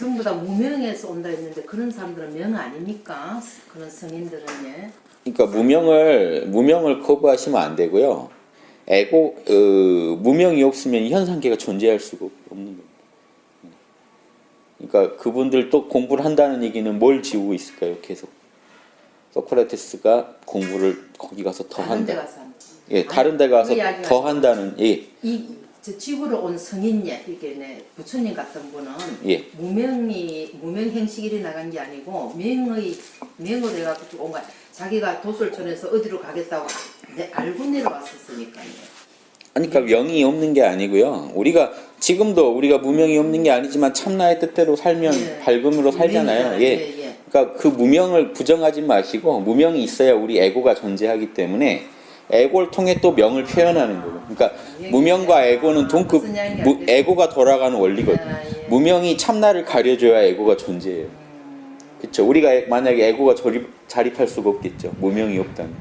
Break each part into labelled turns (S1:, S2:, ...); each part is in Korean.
S1: 전부 다 무명에서 온다 했는데 그런 사람들은 명 아닙니까? 그런 성인들은 예.
S2: 그러니까 무명을 무명을 거부하시면 안 되고요. 에고 어, 무명이 없으면 현상계가 존재할 수가 없는 겁니다. 그러니까 그분들 또 공부를 한다는 얘기는 뭘 지우고 있을까요? 계속 소크라테스가 공부를 거기 가서 더
S1: 다른 데
S2: 한다.
S1: 가서.
S2: 예, 다른 데 가서
S1: 그 이야기가
S2: 더 한다는 예,
S1: 이 저 지구로 온 성인 예 이게 네 부처님 같은 분은
S2: 예.
S1: 무명이 무명 행식이 일어 나간 게 아니고 명의 명으로 해가지고 온 거야. 자기가 도솔촌에서 어디로 가겠다고 내 알고 내려왔었으니까요.
S2: 그러니까 명이 없는 게 아니고요. 우리가 지금도 우리가 무명이 없는 게 아니지만 참나의 뜻대로 살면
S1: 예.
S2: 밝음으로 살잖아요. 예.
S1: 예, 예.
S2: 그러니까 그 무명을 부정하지 마시고 무명이 있어야 우리 에고가 존재하기 때문에 에고를 통해 또 명을 표현하는 거고. 그러니까 무명과 에고는 동급
S1: 무.
S2: 에고가 돌아가는 원리거든요. 무명이 참나를 가려줘야 에고가 존재해요. 그렇죠. 우리가 에- 만약에 에고가 조립, 자립할 수가 없겠죠. 무명이 없다면.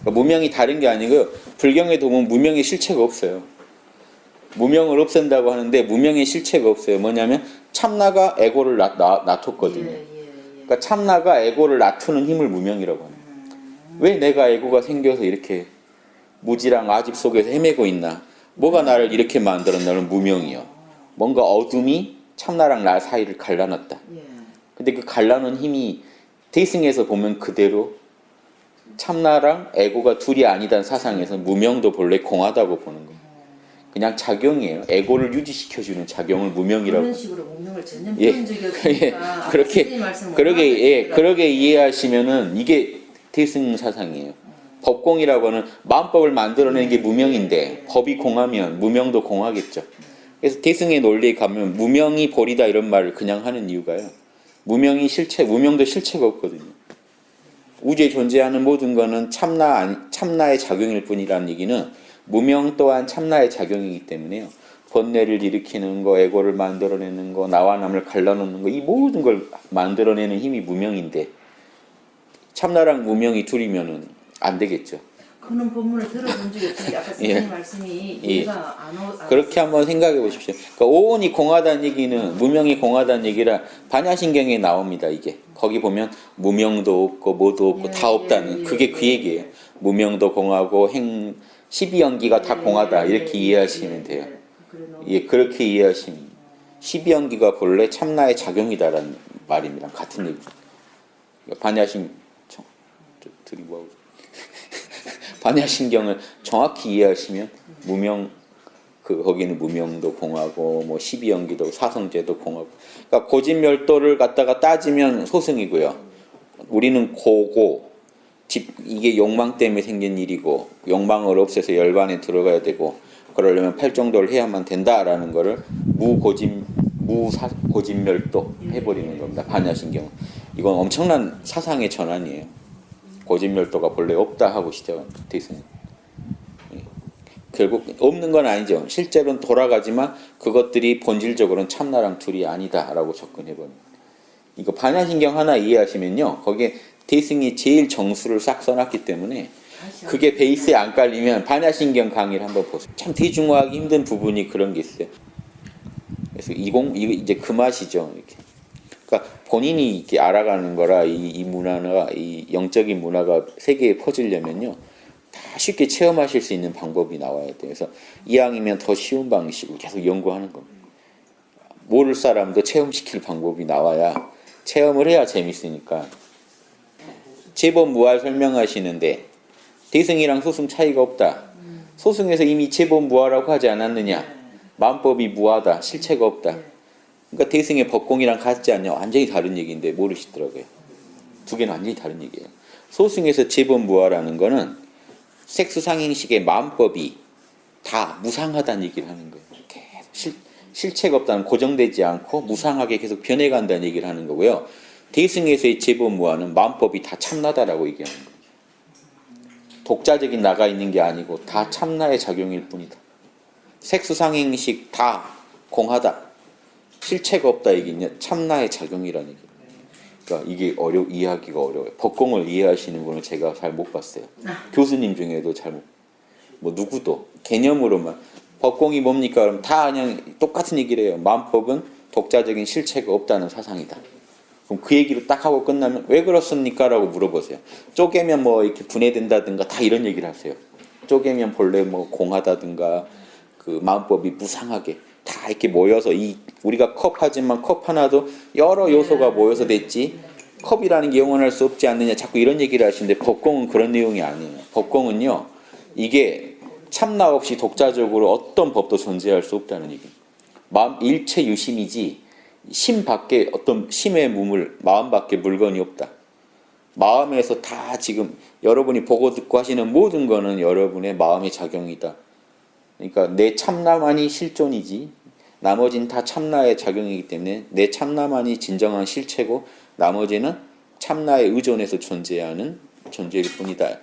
S2: 그러니까 무명이 다른 게 아니고요. 불경에 보면 무명의 실체가 없어요. 무명을 없앤다고 하는데 무명의 실체가 없어요. 뭐냐면 참나가 에고를 놔, 놔, 놔뒀거든요.
S1: 예, 예, 예.
S2: 그러니까 참나가 에고를 낮추는 힘을 무명이라고 합니다. 왜 내가 에고가 생겨서 이렇게 무지랑 아집 속에서 헤매고 있나? 뭐가 나를 이렇게 만들었나는 무명이요. 뭔가 어둠이 참나랑 나 사이를 갈라놨다.
S1: 예.
S2: 근데 그 갈라놓은 힘이 대승에서 보면 그대로 참나랑 에고가 둘이 아니다는 사상에서 무명도 본래 공하다고 보는 거예요. 그냥 작용이에요. 에고를 유지시켜주는 작용을 무명이라고.
S1: 그런 식으로 문명을 전혀
S2: 예. 예. 그렇게 그러게 예. 그러게 이해하시면은 이게 대승 사상이에요. 법공이라고는 마음법을 만들어내는 게 무명인데 법이 공하면 무명도 공하겠죠. 그래서 대승의 논리에 가면 무명이 벌이다 이런 말을 그냥 하는 이유가요. 무명이 실체, 무명도 실체가 없거든요. 우주에 존재하는 모든 것은 참나 참나의 작용일 뿐이라는 얘기는 무명 또한 참나의 작용이기 때문에요. 번뇌를 일으키는 거, 에고를 만들어내는 거, 나와 남을 갈라놓는 거, 이 모든 걸 만들어내는 힘이 무명인데 참나랑 무명이 둘이면은 안 되겠죠.
S1: 그런 본문을 들어본 적이 없으니까 아까 선생님 말씀이
S2: 예.
S1: 이해가 안 오. 안
S2: 그렇게 한번 생각해 보십시오. 그러니까 오온이 공하다는 얘기는 무명이 공하다는 얘기라 반야신경에 나옵니다. 이게 거기 보면 무명도 없고 뭐도 없고
S1: 예,
S2: 다 없다는
S1: 예,
S2: 그게
S1: 예,
S2: 그
S1: 예.
S2: 얘기예요. 무명도 공하고 행 12연기가 다
S1: 예,
S2: 공하다
S1: 예,
S2: 이렇게
S1: 예,
S2: 이해하시면
S1: 예,
S2: 돼요.
S1: 예.
S2: 예, 그렇게 이해하시면 12연기가 본래 참나의 작용이다라는 말입니다. 같은 얘기. 반야신 드리고 하고 반야신경을 정확히 이해하시면 무명 그 거기는 무명도 공하고 뭐 12연기도 사성제도 공하고 그러니까 고진멸도를 갖다가 따지면 소승이고요. 우리는 고고 집 이게 욕망 때문에 생긴 일이고 욕망을 없애서 열반에 들어가야 되고 그러려면 팔정도를 해야만 된다라는 거를 무고진 무사 고진멸도 해버리는 겁니다. 반야신경 이건 엄청난 사상의 전환이에요. 고진멸도가 본래 없다 하고 시작합니다. 대승. 예. 결국 없는 건 아니죠. 실제로는 돌아가지만 그것들이 본질적으로는 참나랑 둘이 아니다라고 접근해버립니다. 이거 반야신경 하나 이해하시면요. 거기에 대승이 제일 정수를 싹 써놨기 때문에 그게 베이스에 안 깔리면 반야신경 강의를 한번 보세요. 참 대중화하기 힘든 부분이 그런 게 있어요. 그래서 이공 이거 이제 그 맛이죠. 이렇게. 그러니까 본인이 이렇게 알아가는 거라 이, 이 문화가 이 영적인 문화가 세계에 퍼지려면요. 다 쉽게 체험하실 수 있는 방법이 나와야 돼요. 그래서 이왕이면 더 쉬운 방식으로 계속 연구하는 겁니다. 모를 사람도 체험시킬 방법이 나와야 체험을 해야 재밌으니까 제법 무할 설명하시는데 대승이랑 소승 차이가 없다. 소승에서 이미 제법 무하라고 하지 않았느냐? 마음법이 무하다, 실체가 없다. 그러니까 대승의 법공이랑 같지 않냐? 완전히 다른 얘기인데 모르시더라고요. 두 개는 완전히 다른 얘기예요. 소승에서 제법 무하라는 거는 색수상행식의 마음법이 다 무상하다는 얘기를 하는 거예요. 계속 실, 실체가 없다는 고정되지 않고 무상하게 계속 변해간다는 얘기를 하는 거고요. 대승에서의 제법무화는 마음법이 다 참나다라고 얘기하는 거예요. 독자적인 나가 있는 게 아니고 다 참나의 작용일 뿐이다. 색수상행식 다 공하다. 실체가 없다 얘기냐 참나의 작용이라는 얘기. 그러니까 이게 어려 이해하기가 어려워요. 법공을 이해하시는 분은 제가 잘 못 봤어요. 교수님 중에도 잘 못. 뭐 누구도 개념으로만 법공이 뭡니까? 그럼 다 그냥 똑같은 얘기를 해요. 마음법은 독자적인 실체가 없다는 사상이다. 그럼 그 얘기를 딱 하고 끝나면 왜 그렇습니까? 라고 물어보세요. 쪼개면 뭐 이렇게 분해된다든가 다 이런 얘기를 하세요. 쪼개면 본래 뭐 공하다든가 그 마음법이 무상하게 다 이렇게 모여서 이 우리가 컵 하지만 컵 하나도 여러 요소가 모여서 됐지 컵이라는 게 영원할 수 없지 않느냐 자꾸 이런 얘기를 하시는데 법공은 그런 내용이 아니에요. 법공은요 이게 참나 없이 독자적으로 어떤 법도 존재할 수 없다는 얘기. 마음 일체 유심이지 심 밖에 어떤 심의 무물 마음 밖에 물건이 없다. 마음에서 다 지금 여러분이 보고 듣고 하시는 모든 거는 여러분의 마음의 작용이다. 그러니까 내 참나만이 실존이지 나머지는 다 참나의 작용이기 때문에 내 참나만이 진정한 실체고 나머지는 참나에 의존해서 존재하는 존재일 뿐이다.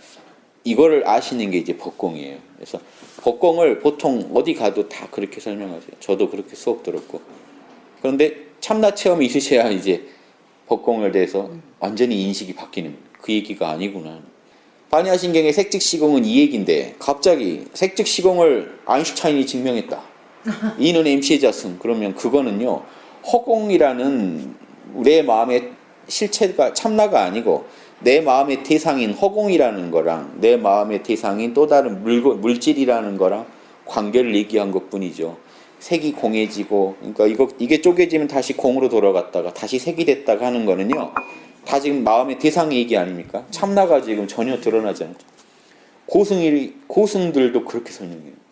S2: 이거를 아시는 게 이제 법공이에요. 그래서 법공을 보통 어디 가도 다 그렇게 설명하세요. 저도 그렇게 수업 들었고. 그런데 참나 체험이 있으셔야 이제 법공을 대해서 완전히 인식이 바뀌는 그 얘기가 아니구나. 반야신경의 색즉시공은 이 얘기인데 갑자기 색즉시공을 아인슈타인이 증명했다. 이는 MC의 자승. 그러면 그거는요 허공이라는 내 마음의 실체가 참나가 아니고 내 마음의 대상인 허공이라는 거랑 내 마음의 대상인 또 다른 물, 물질이라는 거랑 관계를 얘기한 것 뿐이죠. 색이 공해지고 그러니까 이거 이게 쪼개지면 다시 공으로 돌아갔다가 다시 색이 됐다가 하는 거는요. 다 지금 마음의 대상 얘기 아닙니까? 참나가 지금 전혀 드러나지 않죠. 고승이 고승들도 그렇게 설명해요.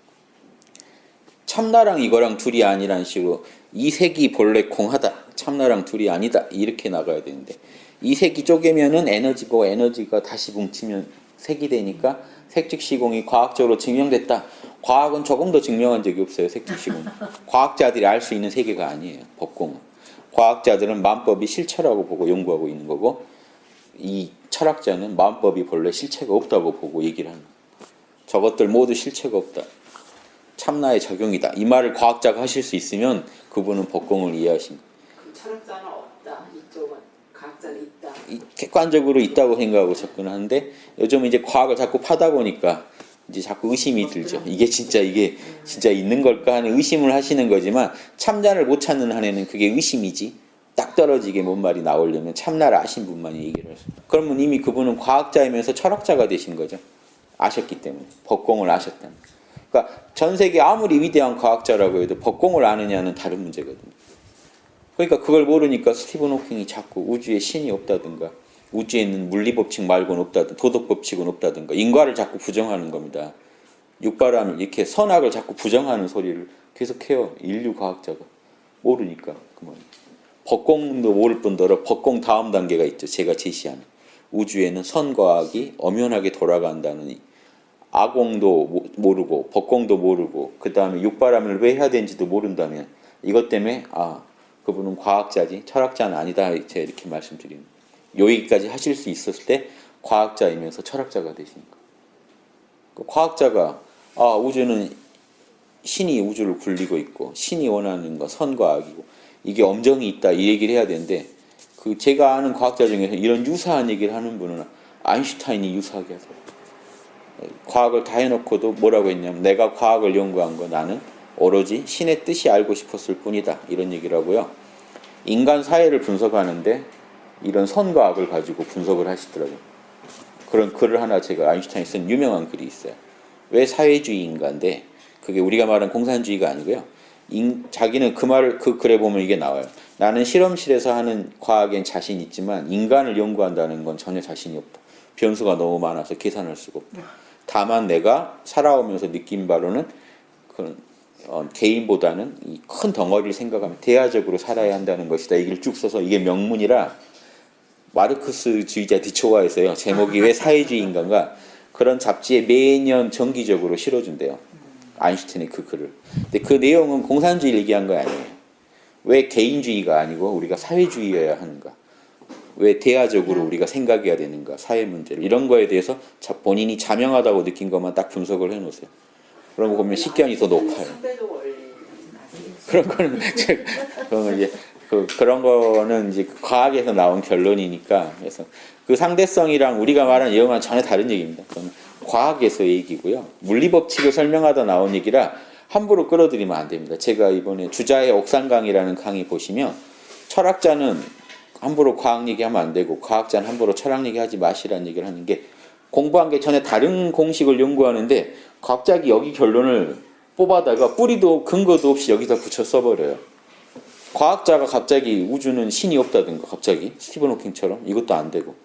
S2: 참나랑 이거랑 둘이 아니란 식으로 이 색이 본래 공하다. 참나랑 둘이 아니다. 이렇게 나가야 되는데 이 색이 쪼개면은 에너지고 에너지가 다시 뭉치면 색이 되니까 색즉시공이 과학적으로 증명됐다. 과학은 조금 더 증명한 적이 없어요. 색즉시공. 과학자들이 알 수 있는 세계가 아니에요. 법공은. 과학자들은 마음법이 실체라고 보고 연구하고 있는 거고 이 철학자는 마음법이 본래 실체가 없다고 보고 얘기를 하는. 저것들 모두 실체가 없다. 참나의 작용이다. 이 말을 과학자가 하실 수 있으면 그분은 법공을.
S3: 그 철학자는 없다. 이쪽은 과학자는 있다.
S2: 이- 객관적으로 있다고 생각하고 접근하는데 요즘 이제 과학을 자꾸 파다 보니까 이제 자꾸 의심이 들죠. 이게 진짜 이게 진짜 있는 걸까 하는 의심을 하시는 거지만 참나를 못 찾는 한에는 그게 의심이지. 딱 떨어지게 뭔 말이 나오려면 참나를 아신 분만이 얘기를 할 수. 그러면 이미 그분은 과학자이면서 철학자가 되신 거죠. 아셨기 때문에 법공을 아셨다는. 그러니까 전 세계 아무리 위대한 과학자라고 해도 법공을 아느냐는 다른 문제거든요. 그러니까 그걸 모르니까 스티븐 호킹이 자꾸 우주에 신이 없다든가 우주에는 물리 법칙 말고는 없다든 도덕 법칙은 없다든가 인과를 자꾸 부정하는 겁니다. 육바람을 이렇게 선악을 자꾸 부정하는 소리를 계속해요. 인류 과학자가 모르니까 그만. 법공도 모를 뿐더러 법공 다음 단계가 있죠. 제가 제시하는 우주에는 선과 악이 엄연하게 돌아간다는 이 아공도 모- 모르고 법공도 모르고 그 다음에 육바람을 왜 해야 되는지도 모른다면 이것 때문에 아 그분은 과학자지 철학자는 아니다 제가 이렇게 말씀드립니다. 요 얘기까지 하실 수 있었을 때 과학자이면서 철학자가 거예요. 그 과학자가 아 우주는 신이 우주를 굴리고 있고 신이 원하는 거 선과 악이고 이게 엄정이 있다 이 얘기를 해야 되는데 그 제가 아는 과학자 중에서 이런 유사한 얘기를 하는 분은 아인슈타인이 유사하게 하세요. 과학을 다 해놓고도 뭐라고 했냐면 내가 과학을 연구한 거 나는 오로지 신의 뜻이 알고 싶었을 뿐이다 이런 얘기를 하고요. 인간 사회를 분석하는데 이런 선과 악을 가지고 분석을 하시더라고요. 그런 글을 하나 제가 아인슈타인이 쓴 유명한 글이 있어요. 왜 사회주의인가인데 그게 우리가 말하는 공산주의가 아니고요. 인- 자기는 그 말을 그 글에 보면 이게 나와요. 나는 실험실에서 하는 과학엔 자신 있지만 인간을 연구한다는 건 전혀 자신이 없다. 변수가 너무 많아서 계산할 수가 없다. 다만 내가 살아오면서 느낀 바로는 그 어, 개인보다는 이 큰 덩어리를 생각하면 대화적으로 살아야 한다는 것이다. 이걸 쭉 써서 이게 명문이라 마르크스주의자들이 좋아해서요. 제목이 왜 사회주의인가가 그런 잡지에 매년 정기적으로 실어준대요. 아인슈타인의 그 글을. 근데 그 내용은 공산주의 얘기한 거 아니에요. 왜 개인주의가 아니고 우리가 사회주의여야 하는가? 왜 대화적으로 우리가 생각해야 되는가? 사회 문제를 이런 거에 대해서 자- 본인이 자명하다고 느낀 것만 딱 분석을 해놓으세요. 그러면 보면 식견이 더 높아요. 그런 거는 그러면 이제 그 그런 거는 이제 과학에서 나온 결론이니까 그래서 그 상대성이랑 우리가 말하는 이거는 전혀 다른 얘기입니다. 과학에서 얘기고요. 물리 법칙을 설명하다 나온 얘기라 함부로 끌어들이면 안 됩니다. 제가 이번에 주자의 옥상강이라는 강의 보시면 철학자는 함부로 과학 얘기하면 안 되고 과학자는 함부로 철학 얘기하지 마시라는 얘기를 하는 게 공부한 게 전에 다른 공식을 연구하는데 갑자기 여기 결론을 뽑아다가 뿌리도 근거도 없이 여기다 붙여 써버려요. 과학자가 갑자기 우주는 신이 없다든가 갑자기 스티븐 호킹처럼 이것도 안 되고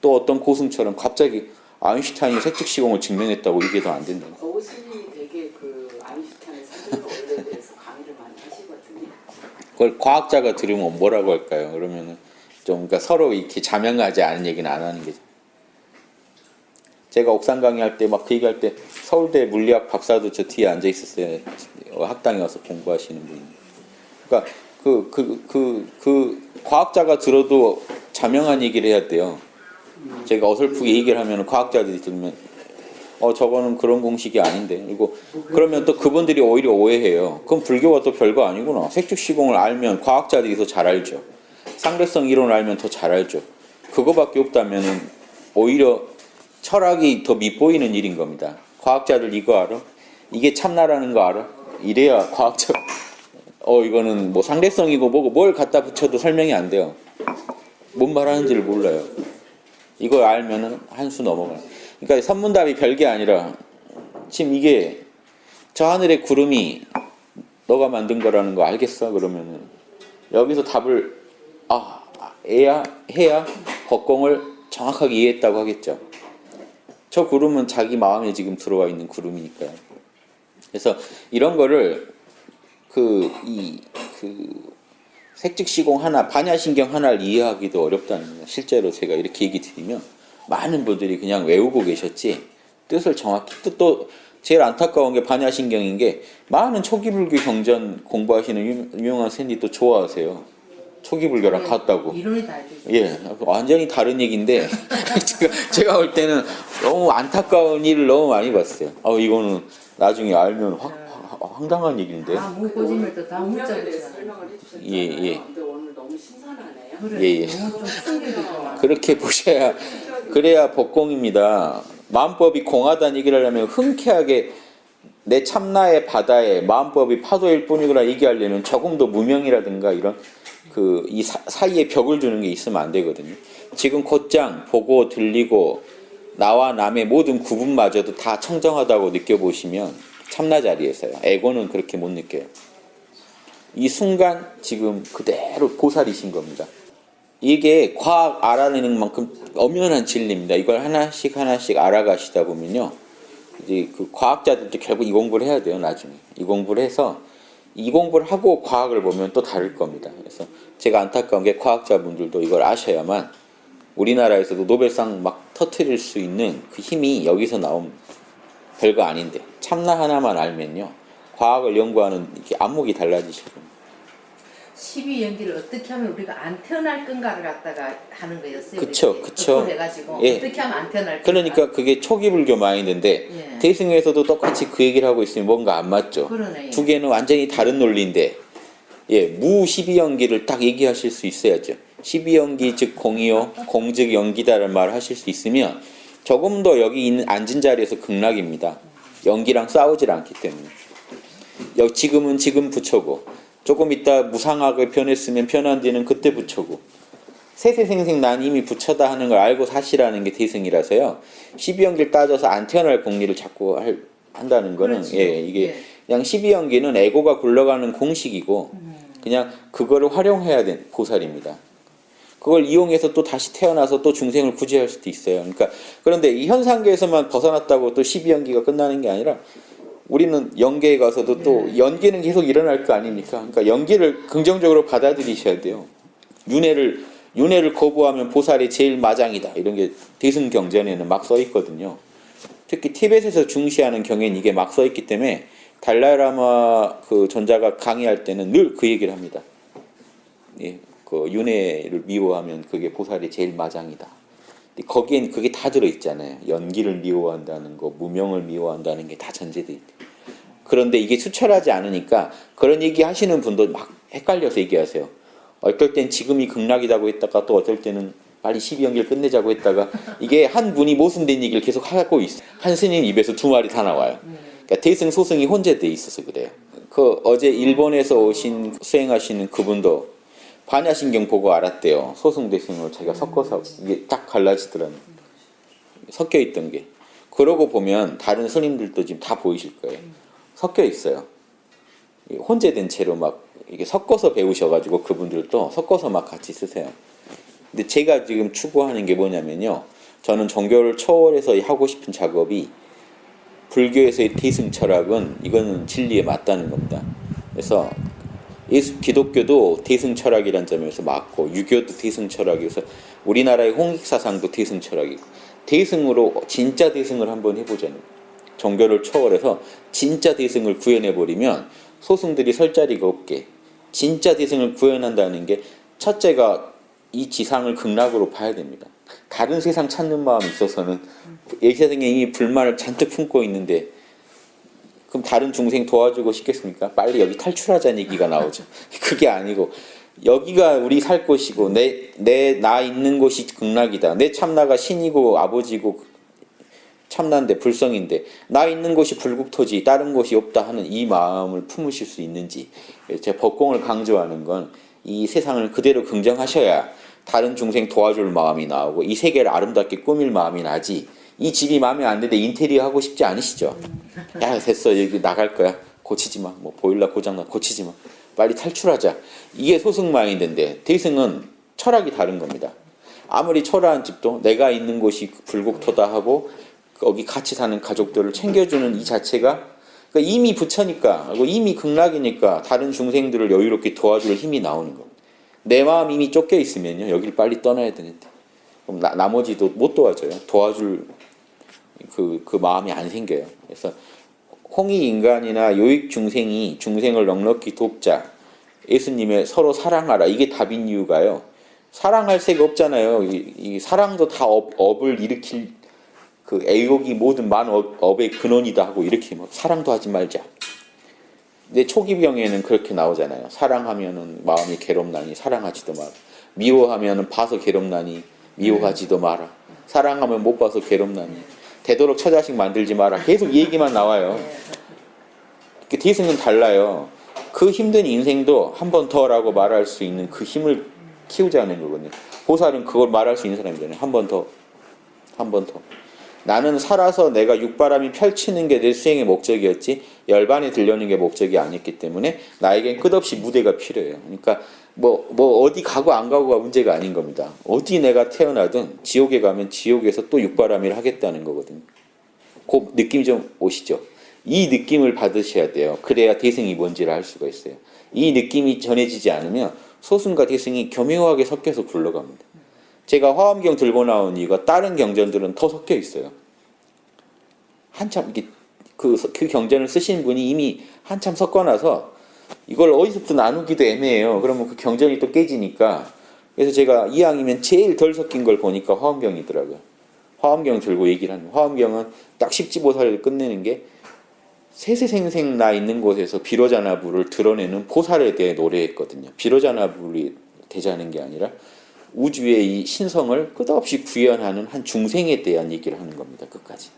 S2: 또 어떤 고승처럼 갑자기 아인슈타인이 색즉 시공을 증명했다고 이게 더 안 된다.
S3: 거우스님이 되게 그 아인슈타인의 사전 원리에 대해서 강의를 많이 하시거든요.
S2: 그걸 과학자가 들으면 뭐라고 할까요? 그러면은 좀 그러니까 서로 이렇게 자명하지 않은 얘기는 안 하는 게죠. 제가 옥상 강의할 때 막 그 얘기할 때 서울대 물리학 박사도 저 뒤에 앉아 있었어요. 학당에 와서 공부하시는 분이. 그러니까 그 그 그 그 과학자가 들어도 자명한 얘기를 해야 돼요. 제가 어설프게 얘기를 하면 과학자들이 들으면 어 저거는 그런 공식이 아닌데 그리고 그러면 또 그분들이 오히려 오해해요. 그럼 불교가 또 별거 아니구나. 색축시공을 알면 과학자들이 더 잘 알죠. 상대성 이론을 알면 더 잘 알죠. 그거밖에 없다면은 오히려 철학이 더 밉보이는 일인 겁니다. 과학자들 이거 알아? 이게 참나라는 거 알아? 이래야 과학자 어 이거는 뭐 상대성이고 뭐고 뭘 갖다 붙여도 설명이 안 돼요. 뭔 말하는지를 몰라요. 이걸 알면은 한 수 넘어가요. 그러니까 선문답이 별게 아니라 지금 이게 저 하늘의 구름이 너가 만든 거라는 거 알겠어? 그러면은 여기서 답을 아 해야 해야 법공을 정확하게 이해했다고 하겠죠. 저 구름은 자기 마음에 지금 들어와 있는 구름이니까요. 그래서 이런 거를 그 이 그 색즉시공 하나 반야신경 하나를 이해하기도 어렵다는 거예요. 실제로 제가 이렇게 얘기 드리면 많은 분들이 그냥 외우고 계셨지 뜻을 정확히 또, 또 제일 안타까운 게 반야신경인 게 많은 초기 불교 경전 공부하시는 유- 유명한 샌디 또 좋아하세요. 초기 불교랑 같다고.
S1: 이론이 다르죠.
S2: 예, 완전히 다른 얘기인데 제가 제가 볼 때는 너무 안타까운 일을 너무 많이 봤어요. 어 이거는 나중에 알면 확, 확- 황당한 얘기인데.
S1: 다 문고지면 또다 문자
S3: 대해서. 설명을 해주셨잖아요.
S2: 예, 예.
S3: 근데 오늘 너무 신선하네요.
S1: 그래
S2: 예, 예.
S1: 너무 좀 충격이구나.
S2: 그렇게 보셔야 그래야 법공입니다. 마음법이 공하다는 얘기를 하려면 흔쾌하게 내 참나의 바다에 마음법이 파도일 뿐이구나 얘기하려면 조금 더 무명이라든가 이런 그 이 사이에 벽을 두는 게 있으면 안 되거든요. 지금 곧장 보고 들리고 나와 남의 모든 구분마저도 다 청정하다고 느껴보시면 참나 자리에서요. 에고는 그렇게 못 느껴요. 이 순간 지금 그대로 보살이신 겁니다. 이게 과학 알아내는 만큼 엄연한 진리입니다. 이걸 하나씩 하나씩 알아가시다 보면요. 이제 그 과학자들도 결국 이 공부를 해야 돼요, 나중에. 이 공부를 해서 이 공부를 하고 과학을 보면 또 다를 겁니다. 그래서 제가 안타까운 게 과학자분들도 이걸 아셔야만 우리나라에서도 노벨상 막 터트릴 수 있는 그 힘이 여기서 나온 별거 아닌데 참나 하나만 알면요. 과학을 연구하는 이렇게 안목이 달라지시거든요.
S1: 12 연기를 어떻게 하면 우리가 안 태어날 건가를 갖다가 하는 거였어요.
S2: 그쵸, 그쵸.
S1: 해가지고
S2: 예.
S1: 어떻게 하면 안 태어날 건가.
S2: 그러니까 그게 초기 불교 마인드인데
S1: 예.
S2: 대승에서도 똑같이 그 얘기를 하고 있으면 뭔가 안 맞죠.
S1: 그러네.
S2: 두 개는 완전히 다른 논리인데 예, 무 12연기를 딱 얘기하실 수 있어야죠. 12연기 즉 공이요, 공 즉 연기다라는 말을 하실 수 있으면 조금 더 여기 있는 앉은 자리에서 극락입니다. 연기랑 싸우질 않기 때문에. 여 지금은 지금 붙여고 조금 있다 무상하게 변했으면 변한 뒤는 그때 붙여고 세세생생 난 이미 부처다 하는 걸 알고 사시라는 게 대승이라서요. 12연기를 따져서 안 태어날 공리를 자꾸 할, 한다는 거는. 예, 이게
S1: 예.
S2: 그냥 12연기는 에고가 굴러가는 공식이고
S1: 음.
S2: 그냥 그거를 활용해야 된 보살입니다. 그걸 이용해서 또 다시 태어나서 또 중생을 구제할 수도 있어요. 그러니까 그런데 이 현상계에서만 벗어났다고 또 12연기가 끝나는 게 아니라 우리는 연계에 가서도 또
S1: 네.
S2: 연계는 계속 일어날 거 아닙니까? 그러니까 연계를 긍정적으로 받아들이셔야 돼요. 윤회를 윤회를 거부하면 보살이 제일 마장이다. 이런 게 대승 경전에는 막 써 있거든요. 특히 티벳에서 중시하는 경에는 이게 막 써 있기 때문에 달라이라마 그 전자가 강의할 때는 늘 그 얘기를 합니다. 예, 그 윤회를 미워하면 그게 보살이 제일 마장이다. 거기엔 그게 다 들어 있잖아요. 연기를 미워한다는 거, 무명을 미워한다는 게 다 전제돼 있대. 그런데 이게 수철하지 않으니까 그런 얘기 하시는 분도 막 헷갈려서 얘기하세요. 어떨 땐 지금이 극락이라고 했다가 또 어떨 때는 빨리 12연기를 끝내자고 했다가 이게 한 분이 모순된 얘기를 계속 하고 있어. 한 스님 입에서 두 말이 다 나와요. 그러니까 대승 소승이 혼재돼 있어서 그래요. 그 어제 일본에서 오신 수행하시는 그분도 반야신경 보고 알았대요. 소승 대승을 자기가 섞어서 이게 딱 갈라지더라고요. 섞여 있던 게. 그러고 보면 다른 스님들도 지금 다 보이실 거예요. 섞여 있어요. 이 혼재된 채로 막 이게 섞어서 배우셔가지고 그분들도 섞어서 막 같이 쓰세요. 근데 제가 지금 추구하는 게 뭐냐면요. 저는 종교를 초월해서 하고 싶은 작업이 불교에서의 대승 철학은 이거는 진리에 맞다는 겁니다. 그래서 기독교도 대승 철학이라는 점에서 맞고 유교도 대승 철학이어서 우리나라의 홍익 사상도 대승 철학이고 대승으로 진짜 대승을 한번 해보자는. 종교를 초월해서 진짜 대승을 구현해 버리면 소승들이 설 자리가 없게 진짜 대승을 구현한다는 게 첫째가 이 지상을 극락으로 봐야 됩니다. 다른 세상 찾는 마음이 있어서는 이 세상에 이미 불만을 잔뜩 품고 있는데 그럼 다른 중생 도와주고 싶겠습니까? 빨리 여기 탈출하자는 얘기가 나오죠. 그게 아니고 여기가 우리 살 곳이고 내 내 나 있는 곳이 극락이다. 내 참나가 신이고 아버지고 참나인데 불성인데 나 있는 곳이 불국토지 다른 곳이 없다 하는 이 마음을 품으실 수 있는지 제 법공을 강조하는 건 이 세상을 그대로 긍정하셔야 다른 중생 도와줄 마음이 나오고 이 세계를 아름답게 꾸밀 마음이 나지 이 집이 마음에 안 드는데 인테리어 하고 싶지 않으시죠? 야 됐어. 여기 나갈 거야. 고치지 마. 뭐 보일러 고장나. 고치지 마. 빨리 탈출하자. 이게 소승 마인드인데 대승은 철학이 다른 겁니다. 아무리 초라한 집도 내가 있는 곳이 불국토다 하고 거기 같이 사는 가족들을 챙겨주는 이 자체가 그러니까 이미 부처니까 이미 극락이니까 다른 중생들을 여유롭게 도와줄 힘이 나오는 겁니다. 내 마음 이미 쫓겨 있으면요. 여기를 빨리 떠나야 되는데. 그럼 나, 나머지도 못 도와줘요. 도와줄 그, 그 마음이 안 생겨요. 그래서 홍익 인간이나 요익 중생이 중생을 넉넉히 돕자 예수님의 서로 사랑하라 이게 답인 이유가요. 사랑할 새가 없잖아요. 이, 이 사랑도 다 업, 업을 일으킬 그 애욕이 모든 만 업- 업의 근원이다 하고 이렇게 뭐 사랑도 하지 말자. 근데 초기병에는 그렇게 나오잖아요. 사랑하면은 마음이 괴롭나니 사랑하지도 마라. 미워하면은 봐서 괴롭나니 미워하지도 마라. 사랑하면 못 봐서 괴롭나니 되도록 처자식 만들지 마라. 계속 이 얘기만 나와요. 그 대승은 달라요. 그 힘든 인생도 한 번 더라고 말할 수 있는 그 힘을 키우자는 거거든요. 보살은 그걸 말할 수 있는 사람이잖아요. 한 번 더, 한 번 더. 나는 살아서 내가 육바람이 펼치는 게 내 수행의 목적이었지 열반에 들려는 게 목적이 아니었기 때문에 나에겐 끝없이 무대가 필요해요. 그러니까 뭐, 뭐 어디 가고 안 가고가 문제가 아닌 겁니다. 어디 내가 태어나든 지옥에 가면 지옥에서 또 육바람일 하겠다는 거거든요. 그 느낌 좀 오시죠? 이 느낌을 받으셔야 돼요. 그래야 대승이 뭔지를 알 수가 있어요. 이 느낌이 전해지지 않으면 소승과 대승이 교묘하게 섞여서 굴러갑니다. 제가 화엄경 들고 나온 이유가 다른 경전들은 더 섞여 있어요. 한참 그, 그 경전을 쓰신 분이 이미 한참 섞어놔서 이걸 어디서부터 나누기도 애매해요. 그러면 그 경전이 또 깨지니까 그래서 제가 이왕이면 제일 덜 섞인 걸 보니까 화엄경이더라고요. 화엄경 들고 얘기를 하는 화엄경은 딱 십지보살을 끝내는 게 세세생생 나 있는 곳에서 비로자나불을 드러내는 보살에 대해 노래했거든요. 비로자나불이 되자는 게 아니라 우주의 이 신성을 끝없이 구현하는 한 중생에 대한 얘기를 하는 겁니다. 끝까지.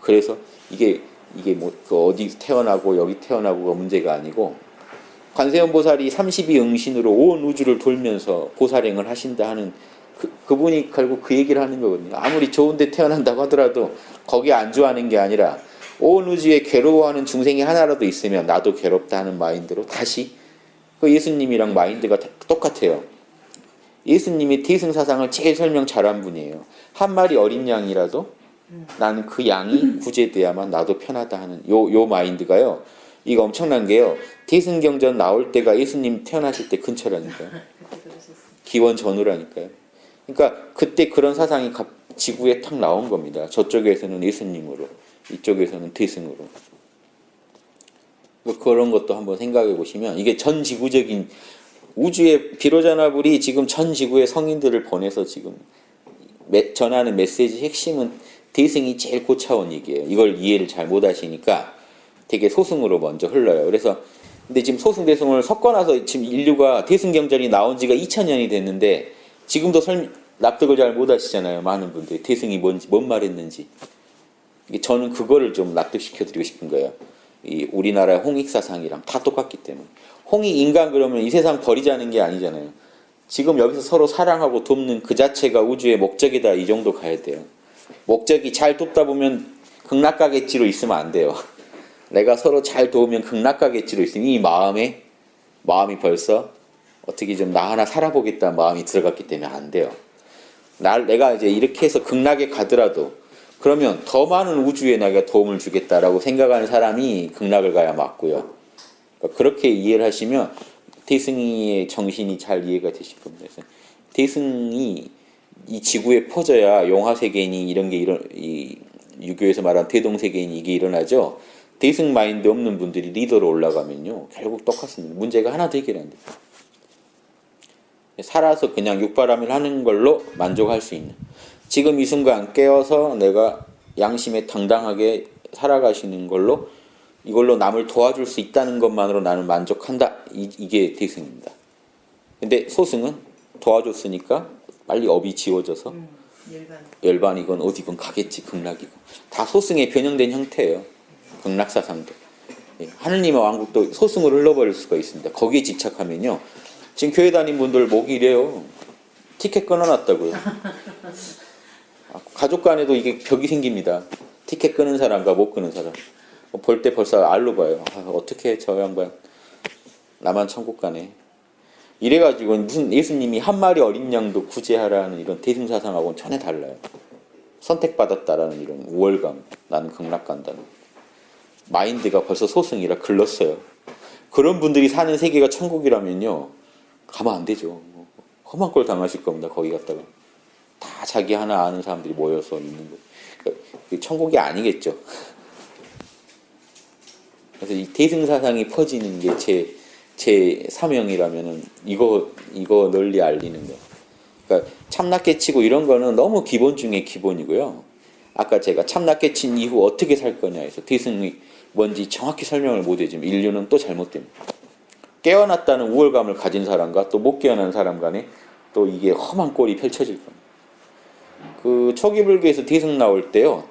S2: 그래서 이게 이게 뭐 그 어디 태어나고 여기 태어나고가 문제가 아니고 관세음 보살이 32 응신으로 온 우주를 돌면서 보살행을 하신다 하는 그, 그분이 결국 그 얘기를 하는 거거든요. 아무리 좋은데 태어난다고 하더라도 거기에 안주하는 게 아니라 온 우주에 괴로워하는 중생이 하나라도 있으면 나도 괴롭다 하는 마인드로 다시 그 예수님이랑 마인드가 다- 똑같아요. 예수님이 대승 사상을 제일 설명 잘한 분이에요. 한 마리 어린 양이라도 나는 그 양이 구제돼야만 나도 편하다 하는 요 요 마인드가요. 이거 엄청난 게요. 대승경전 나올 때가 예수님 태어나실 때 근처라니까요. 기원 전후라니까요. 그러니까 그때 그런 사상이 갑- 지구에 탁 나온 겁니다. 저쪽에서는 예수님으로, 이쪽에서는 대승으로. 뭐 그런 것도 한번 생각해 보시면 이게 전 지구적인 우주의 비로자나불이 지금 전 지구의 성인들을 보내서 지금 메- 전하는 메시지 핵심은 대승이 제일 고차원 얘기예요. 이걸 이해를 잘 못하시니까 되게 소승으로 먼저 흘러요. 그래서 근데 지금 소승 대승을 섞어놔서 지금 인류가 대승 경전이 나온 지가 2000년이 됐는데 지금도 설, 납득을 잘 못하시잖아요. 많은 분들이 태승이 뭔지 뭔 말했는지. 저는 그거를 좀 납득시켜 드리고 싶은 거예요. 이 우리나라의 홍익 사상이랑 다 똑같기 때문에 홍익 인간 그러면 이 세상 버리자는 게 아니잖아요. 지금 여기서 서로 사랑하고 돕는 그 자체가 우주의 목적이다 이 정도 가야 돼요. 목적이 잘 돕다 보면 극락가겠지로 있으면 안 돼요. 내가 서로 잘 도우면 극락가겠지로 있으니 이 마음에 마음이 벌써 어떻게 좀 나 하나 살아보겠다는 마음이 들어갔기 때문에 안 돼요. 날 내가 이제 이렇게 해서 극락에 가더라도 그러면 더 많은 우주에 내가 도움을 주겠다라고 생각하는 사람이 극락을 가야 맞고요. 그러니까 그렇게 이해를 하시면 대승이의 정신이 잘 이해가 되실 겁니다. 대승이 이 지구에 퍼져야 용화 세계니 이런 게 이런 이 유교에서 말한 대동 세계니 이게 일어나죠. 대승 마인드 없는 분들이 리더로 올라가면요 결국 똑같습니다. 문제가 하나도 해결이 안. 살아서 그냥 육바람을 하는 걸로 만족할 수 있는 지금 이 순간 깨어서 내가 양심에 당당하게 살아가시는 걸로 이걸로 남을 도와줄 수 있다는 것만으로 나는 만족한다. 이, 이게 대승입니다. 근데 소승은 도와줬으니까 빨리 업이 지워져서
S1: 음.
S2: 열반이건 어디건 가겠지 극락이건 다 소승에 변형된 형태예요. 극락 사상도 예, 하느님의 왕국도 소승으로 흘러버릴 수가 있습니다. 거기에 집착하면요. 지금 교회 다닌 분들 목이 이래요. 티켓 끊어놨다고요. 아, 가족 간에도 이게 벽이 생깁니다. 티켓 끊은 사람과 못 끊은 사람. 볼 때 벌써 알로 봐요. 아, 어떻게 저 양반 나만 천국 가네. 이래가지고 무슨 예수님이 한 마리 어린 양도 구제하라는 이런 대승사상하고는 전혀 달라요. 선택받았다라는 이런 우월감, 나는 극락 간다는 마인드가 벌써 소승이라 글렀어요. 그런 분들이 사는 세계가 천국이라면요, 가면 안 되죠. 험한 꼴 당하실 겁니다. 거기 갔다가 다 자기 하나 아는 사람들이 모여서 있는 거. 그게 천국이 아니겠죠. 그래서 이 대승 사상이 퍼지는 게제 제 사명이라면은 이거 이거 널리 알리는 거. 그러니까 참나게 치고 이런 거는 너무 기본 중에 기본이고요. 아까 제가 참나게 친 이후 어떻게 살 거냐 해서 대승이 뭔지 정확히 설명을 못 해주면 인류는 또 잘못됩니다. 깨어났다는 우월감을 가진 사람과 또 못 깨어난 사람 간에 또 이게 험한 꼴이 펼쳐질 겁니다. 그 초기 불교에서 대승 나올 때요.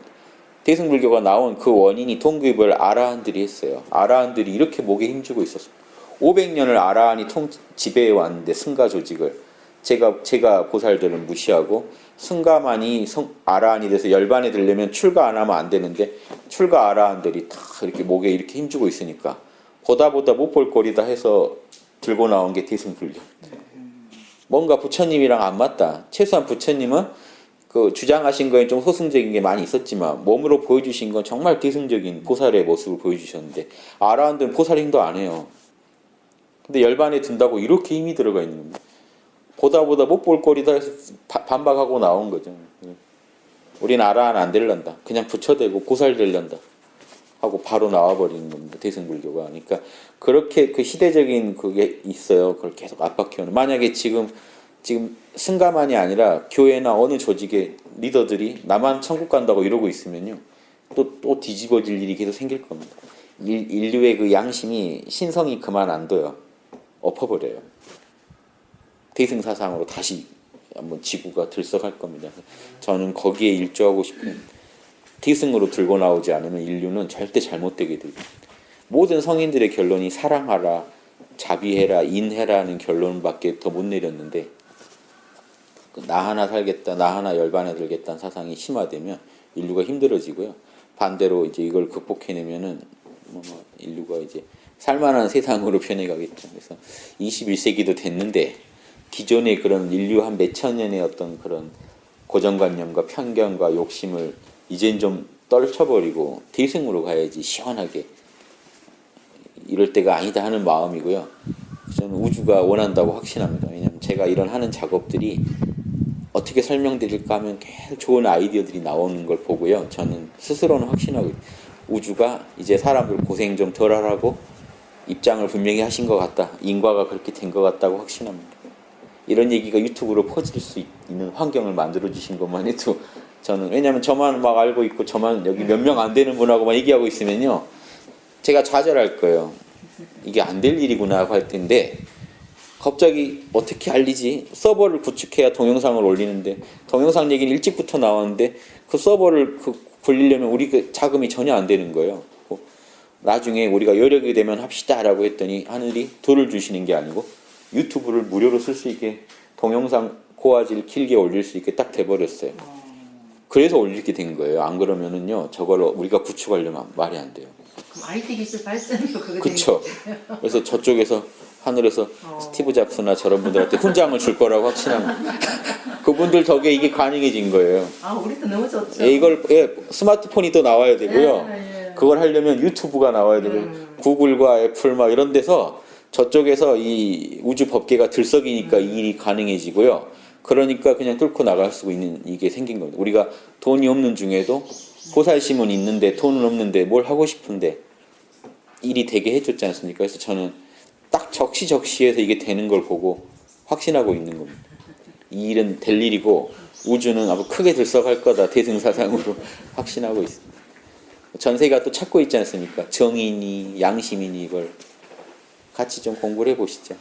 S2: 대승 불교가 나온 그 원인이 동급을 아라한들이 했어요. 아라한들이 이렇게 목에 힘주고 있었어요. 500년을 아라한이 통 지배해 왔는데 승가 조직을 제가 제가 보살들은 무시하고 승가만이 성, 아라한이 돼서 열반에 들려면 출가 안 하면 안 되는데 출가 아라한들이 다 이렇게 목에 이렇게 힘주고 있으니까 보다 보다 못 볼 거리다 해서 들고 나온 게 대승 불교. 뭔가 부처님이랑 안 맞다. 최소한 부처님은 그 주장하신 거에 좀 소승적인 게 많이 있었지만 몸으로 보여주신 건 정말 대승적인 보살의 모습을 보여주셨는데 아라한들은 보살 행도 안 해요. 근데 열반에 든다고 이렇게 힘이 들어가 있는 겁니다. 보다 보다 못볼 거리다 해서 바- 반박하고 나온 거죠. 우린 아라한 안 될란다. 그냥 부처되고 보살 될란다. 하고 바로 나와버리는 겁니다. 대승불교가. 그러니까 그렇게 그 시대적인 그게 있어요. 그걸 계속 압박해오는. 만약에 지금 지금 승가만이 아니라 교회나 어느 조직의 리더들이 나만 천국 간다고 이러고 있으면요. 또, 또 뒤집어질 일이 계속 생길 겁니다. 일, 인류의 그 양심이 신성이 그만 안 둬요. 엎어버려요. 대승사상으로 다시 한번 지구가 들썩할 겁니다. 저는 거기에 일조하고 싶은 대승으로 들고 나오지 않으면 인류는 절대 잘못되게 됩니다. 모든 성인들의 결론이 사랑하라, 자비해라, 인해라는 결론밖에 더 못 내렸는데 그나 하나 살겠다, 나 하나 열반에 들겠다는 사상이 심화되면 인류가 힘들어지고요. 반대로 이제 이걸 극복해내면은 뭐 인류가 이제 살만한 세상으로 변해가겠죠. 그래서 21세기도 됐는데 기존의 그런 인류 한 몇천 년의 어떤 그런 고정관념과 편견과 욕심을 이젠 좀 떨쳐버리고 대승으로 가야지 시원하게 이럴 때가 아니다 하는 마음이고요. 저는 우주가 원한다고 확신합니다. 왜냐하면 제가 이런 하는 작업들이 어떻게 설명드릴까 하면 계속 좋은 아이디어들이 나오는 걸 보고요. 저는 스스로는 확신하고 있- 우주가 이제 사람들 고생 좀 덜 하라고 입장을 분명히 하신 것 같다. 인과가 그렇게 된 것 같다고 확신합니다. 이런 얘기가 유튜브로 퍼질 수 있- 있는 환경을 만들어 주신 것만 해도 저는 왜냐하면 저만 막 알고 있고 저만 여기 몇 명 안 되는 분하고만 얘기하고 있으면요 제가 좌절할 거예요. 이게 안 될 일이구나 하고 할 텐데 갑자기 어떻게 알리지? 서버를 구축해야 동영상을 올리는데 동영상 얘기는 일찍부터 나왔는데 그 서버를 그 굴리려면 우리 그 자금이 전혀 안 되는 거예요. 뭐 나중에 우리가 여력이 되면 합시다라고 했더니 하늘이 돈을 주시는 게 아니고 유튜브를 무료로 쓸 수 있게 동영상 고화질 길게 올릴 수 있게 딱 돼버렸어요. 그래서 올리게 된 거예요. 안 그러면은요, 저걸 우리가 구축하려면 말이 안 돼요.
S1: 그럼 IT 기술 발전도 그거
S2: 그쵸. 그래서 저쪽에서 하늘에서
S1: 어.
S2: 스티브 잡스나 저런 분들한테 훈장을 줄 거라고 확신합니다. 그분들 덕에 이게 가능해진 거예요.
S1: 아 우리도 너무 좋죠.
S2: 예, 이걸 예, 스마트폰이 또 나와야 되고요.
S1: 예, 예.
S2: 그걸 하려면 유튜브가 나와야 되고
S1: 음.
S2: 구글과 애플 막 이런 데서 저쪽에서 이 우주 법계가 들썩이니까 이 일이 가능해지고요. 그러니까 그냥 뚫고 나갈 수 있는 이게 생긴 겁니다. 우리가 돈이 없는 중에도 보살심은 있는데 돈은 없는데 뭘 하고 싶은데 일이 되게 해줬지 않습니까? 그래서 저는 딱 적시적시해서 이게 되는 걸 보고 확신하고 있는 겁니다. 이 일은 될 일이고 우주는 아마 크게 들썩할 거다 대승사상으로 확신하고 있습니다. 전 세계가 또 찾고 있지 않습니까? 정의니 양심이니 이걸 같이 좀 공부를 해보시죠.